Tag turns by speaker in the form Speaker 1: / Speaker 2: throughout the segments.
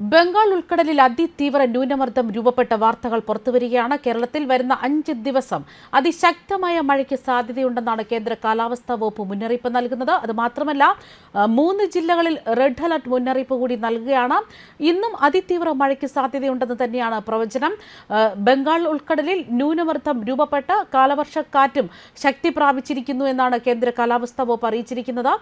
Speaker 1: ബംഗാൾ ഉൾക്കടലിൽ അതിതീവ്ര ന്യൂനമർദ്ദം രൂപപ്പെട്ട വാർത്തകൾ പുറത്തുവരികയാണ്. കേരളത്തിൽ വരുന്ന അഞ്ച് ദിവസം അതിശക്തമായ മഴയ്ക്ക് സാധ്യതയുണ്ടെന്നാണ് കേന്ദ്ര കാലാവസ്ഥാ വകുപ്പ് മുന്നറിയിപ്പ് നൽകുന്നത്. അതുമാത്രമല്ല മൂന്ന് ജില്ലകളിൽ റെഡ് അലർട്ട് മുന്നറിയിപ്പ് കൂടി നൽകുകയാണ്. ഇന്നും അതിതീവ്ര മഴയ്ക്ക് സാധ്യതയുണ്ടെന്ന് തന്നെയാണ് പ്രവചനം. ബംഗാൾ ഉൾക്കടലിൽ ന്യൂനമർദ്ദം രൂപപ്പെട്ട കാലവർഷക്കാറ്റും ശക്തി പ്രാപിച്ചിരിക്കുന്നു എന്നാണ് കേന്ദ്ര കാലാവസ്ഥാ വകുപ്പ് അറിയിച്ചിരിക്കുന്നത്.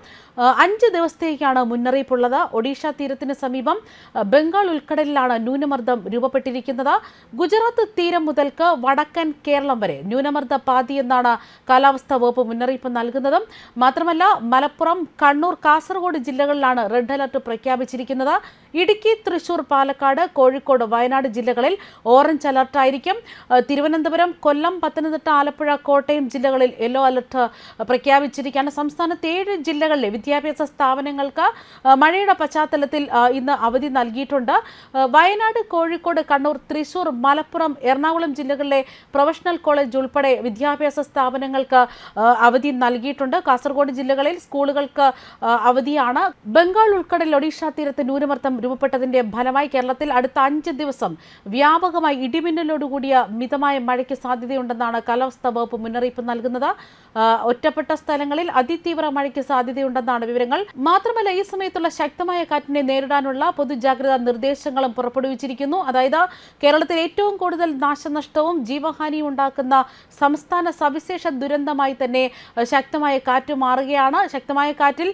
Speaker 1: അഞ്ച് ദിവസത്തേക്കാണ് മുന്നറിയിപ്പുള്ളത്. ഒഡീഷ തീരത്തിന് സമീപം ആ, ബംഗാൾ ഉൾക്കടലിലാണ് ന്യൂനമർദ്ദം രൂപപ്പെട്ടിരിക്കുന്നത്. ഗുജറാത്ത് തീരം മുതൽക്ക് വടക്കൻ കേരളം വരെ ന്യൂനമർദ്ദ പാതി എന്നാണ് കാലാവസ്ഥാ വകുപ്പ് മുന്നറിയിപ്പ് നൽകുന്നത്. മാത്രമല്ല മലപ്പുറം കണ്ണൂർ കാസർഗോഡ് ജില്ലകളിലാണ് റെഡ് അലർട്ട് പ്രഖ്യാപിച്ചിരിക്കുന്നത്. ഇടുക്കി തൃശൂർ പാലക്കാട് കോഴിക്കോട് വയനാട് ജില്ലകളിൽ ഓറഞ്ച് അലർട്ടായിരിക്കും തിരുവനന്തപുരം കൊല്ലം പത്തനംതിട്ട ആലപ്പുഴ കോട്ടയം ജില്ലകളിൽ യെല്ലോ അലർട്ട് പ്രഖ്യാപിച്ചിരിക്കുകയാണ്. സംസ്ഥാനത്ത് ഏഴ് ജില്ലകളിലെ വിദ്യാഭ്യാസ സ്ഥാപനങ്ങൾക്ക് മഴയുടെ പശ്ചാത്തലത്തിൽ ഇന്ന് അവധി നൽകിയിട്ടുണ്ട്. ആ, വയനാട് കോഴിക്കോട് കണ്ണൂർ തൃശൂർ മലപ്പുറം എറണാകുളം ജില്ലകളിലെ പ്രൊഫഷണൽ കോളേജ് ഉൾപ്പെടെ വിദ്യാഭ്യാസ സ്ഥാപനങ്ങൾക്ക് അവധി നൽകിയിട്ടുണ്ട്. കാസർഗോഡ് ജില്ലകളിൽ സ്കൂളുകൾക്ക് അവധിയാണ്. ബംഗാൾ ഉൾക്കടൽ ഒഡീഷ തീരത്ത് ന്യൂനമർദ്ദം രൂപപ്പെട്ടതിന്റെ ഫലമായി കേരളത്തിൽ അടുത്ത അഞ്ച് ദിവസം വ്യാപകമായി ഇടിമിന്നലോടുകൂടിയ മിതമായ മഴയ്ക്ക് സാധ്യതയുണ്ടെന്നാണ് കാലാവസ്ഥാ വകുപ്പ് മുന്നറിയിപ്പ് നൽകുന്നത്. ഒറ്റപ്പെട്ട സ്ഥലങ്ങളിൽ അതിതീവ്ര മഴയ്ക്ക് സാധ്യതയുണ്ടെന്നാണ് വിവരങ്ങൾ. മാത്രമല്ല ഈ സമയത്തുള്ള ശക്തമായ കാറ്റിനെ നേരിടാനുള്ള പൊതുജാഗ്രതാ നിർദ്ദേശങ്ങളും പുറപ്പെടുവിച്ചിരിക്കുന്നു. അതായത് കേരളത്തിൽ ഏറ്റവും കൂടുതൽ നാശനഷ്ടവും ജീവഹാനിയും ഉണ്ടാക്കുന്ന സംസ്ഥാന സവിശേഷ ദുരന്തമായി തന്നെ ശക്തമായ കാറ്റ് മാറുകയാണ്. ശക്തമായ കാറ്റിൽ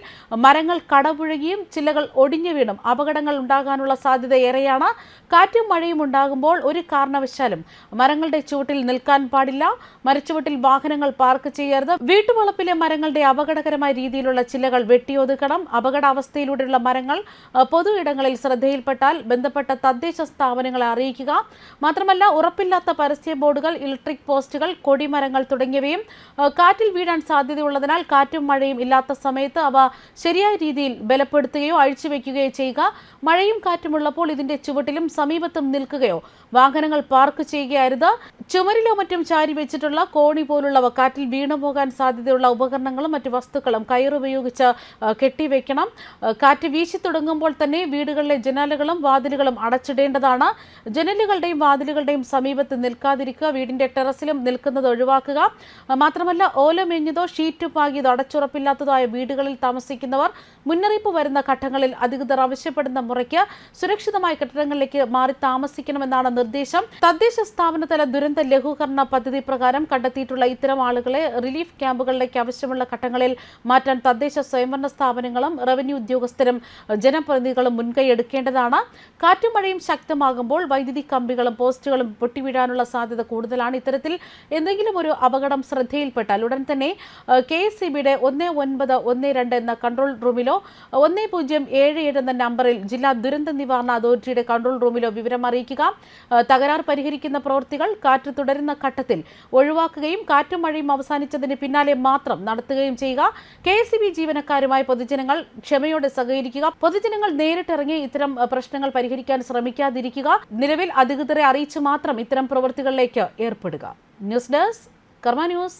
Speaker 1: മരങ്ങൾ കടപുഴകിയും ചില്ലകൾ ഒടിഞ്ഞു വീണും. അപകടങ്ങൾ ഉണ്ടാകാനുള്ള സാധ്യത ഏറെയാണ്. കാറ്റും മഴയും ഉണ്ടാകുമ്പോൾ ഒരു കാരണവശാലും മരങ്ങളുടെ ചുവട്ടിൽ നിൽക്കാൻ പാടില്ല. മരച്ചുവട്ടിൽ വാഹനങ്ങൾ പാർക്ക് ചെയ്യരുത്. വീട്ടുവളപ്പിലെ മരങ്ങളുടെ അപകടകരമായ രീതിയിലുള്ള ചില്ലകൾ വെട്ടിയൊതുക്കണം. അപകടാവസ്ഥയിലൂടെയുള്ള മരങ്ങൾ പൊതു ഇടങ്ങളിൽ ശ്രദ്ധയിൽപ്പെട്ടാൽ ബന്ധപ്പെട്ട തദ്ദേശ സ്ഥാപനങ്ങളെ അറിയിക്കുക. മാത്രമല്ല ഉറപ്പില്ലാത്ത പരസ്യ ബോർഡുകൾ ഇലക്ട്രിക് പോസ്റ്റുകൾ കൊടിമരങ്ങൾ തുടങ്ങിയവയും കാറ്റിൽ വീഴാൻ സാധ്യതയുള്ളതിനാൽ കാറ്റും മഴയും ഇല്ലാത്ത സമയത്ത് അവ ശരിയായ രീതിയിൽ ബലപ്പെടുത്തുകയോ അഴിച്ചുവെക്കുകയോ ചെയ്യുക. മഴയും കാറ്റുമുള്ളപ്പോൾ ഇതിന്റെ ചുവട്ടിലും സമീപത്തും നിൽക്കുകയോ വാഹനങ്ങൾ പാർക്ക് ചെയ്യുകയരുത് ചുമരിലോ മറ്റും ചാരി വെച്ചിട്ടുള്ള കോണി പോലുള്ളവ കാറ്റിൽ വീണു പോകാൻ സാധ്യതയുള്ള ഉപകരണങ്ങളും മറ്റു വസ്തുക്കളും കയറുപയോഗിച്ച് കെട്ടിവെക്കണം. കാറ്റ് വീശി തുടങ്ങുമ്പോൾ തന്നെ വീടുകളിലെ ജനാലകളും വാതിലുകളും അടച്ചിടേണ്ടതാണ്. ജനലുകളുടെയും വാതിലുകളുടെയും സമീപത്ത് നിൽക്കാതിരിക്കുക വീടിന്റെ ടെറസിലും നിൽക്കുന്നത് ഒഴിവാക്കുക. മാത്രമല്ല ഓല മേഞ്ഞതോ ഷീറ്റ് പാകിയതോ അടച്ചുറപ്പില്ലാത്തതോ വീടുകളിൽ താമസിക്കുന്നവർ മുന്നറിയിപ്പ് വരുന്ന ഘട്ടങ്ങളിൽ അധികൃതർ ആവശ്യപ്പെടുന്ന മുറയ്ക്ക് സുരക്ഷിതമായ കെട്ടിടങ്ങളിലേക്ക് മാറി താമസിക്കണമെന്നാണ് നിർദ്ദേശം. തദ്ദേശ സ്ഥാപനതല ദുരന്ത ലഘൂകരണ പദ്ധതി പ്രകാരം കണ്ടെത്തിയിട്ടുള്ള ഇത്തരം ആളുകളെ റിലീഫ് ക്യാമ്പുകളിലേക്ക് ആവശ്യമുള്ള ഘട്ടങ്ങളിൽ മാറ്റാൻ തദ്ദേശ സ്വയംഭരണ സ്ഥാപനങ്ങളും റവന്യൂ ഉദ്യോഗസ്ഥരും ജനപ്രതിനിധികളും മുൻകൈ എടുക്കേണ്ടതാണ്. കാറ്റും മഴയും ശക്തമാകുമ്പോൾ വൈദ്യുതി കമ്പികളും പോസ്റ്റുകളും പൊട്ടിവീഴാനുള്ള സാധ്യത കൂടുതലാണ് ഇത്തരത്തിൽ എന്തെങ്കിലും ഒരു അപകടം ശ്രദ്ധയിൽപ്പെട്ടാൽ. ഉടൻ തന്നെ കെ എസ് സി ബിയുടെ ഒന്ന് ഒൻപത് ഒന്ന് രണ്ട് എന്ന കൺട്രോൾ റൂമിലോ ഒന്ന് പൂജ്യം ഏഴ് ഏഴ് എന്ന നമ്പറിൽ ജില്ലാ ദുരന്ത നിവാരണ അതോറിറ്റിയുടെ കൺട്രോൾ റൂമിലോ വിവരം അറിയിക്കുക. തകരാർ പരിഹരിക്കുന്ന പ്രവൃത്തികൾ കാറ്റ് തുടരുന്ന ഘട്ടത്തിൽ ഒഴിവാക്കുകയും കാറ്റും മഴയും അവസാനിച്ചതിന് പിന്നാലെ മാത്രം നടത്തുകയും ചെയ്യുക. കെ എസ് സി ബി ജീവനക്കാരുമായി പൊതുജനങ്ങൾ ക്ഷമയോടെ സഹകരിക്കുക. പൊതുജനങ്ങൾ നേരിട്ടിറങ്ങി ഇത്തരം പ്രശ്നങ്ങൾ പരിഹരിക്കാൻ ശ്രമിക്കാതിരിക്കുക. നിലവിൽ അധികൃതരെ അറിയിച്ച് മാത്രം ഇത്തരം പ്രവൃത്തികളിലേക്ക് ഏർപ്പെടുക. News desk Karma news.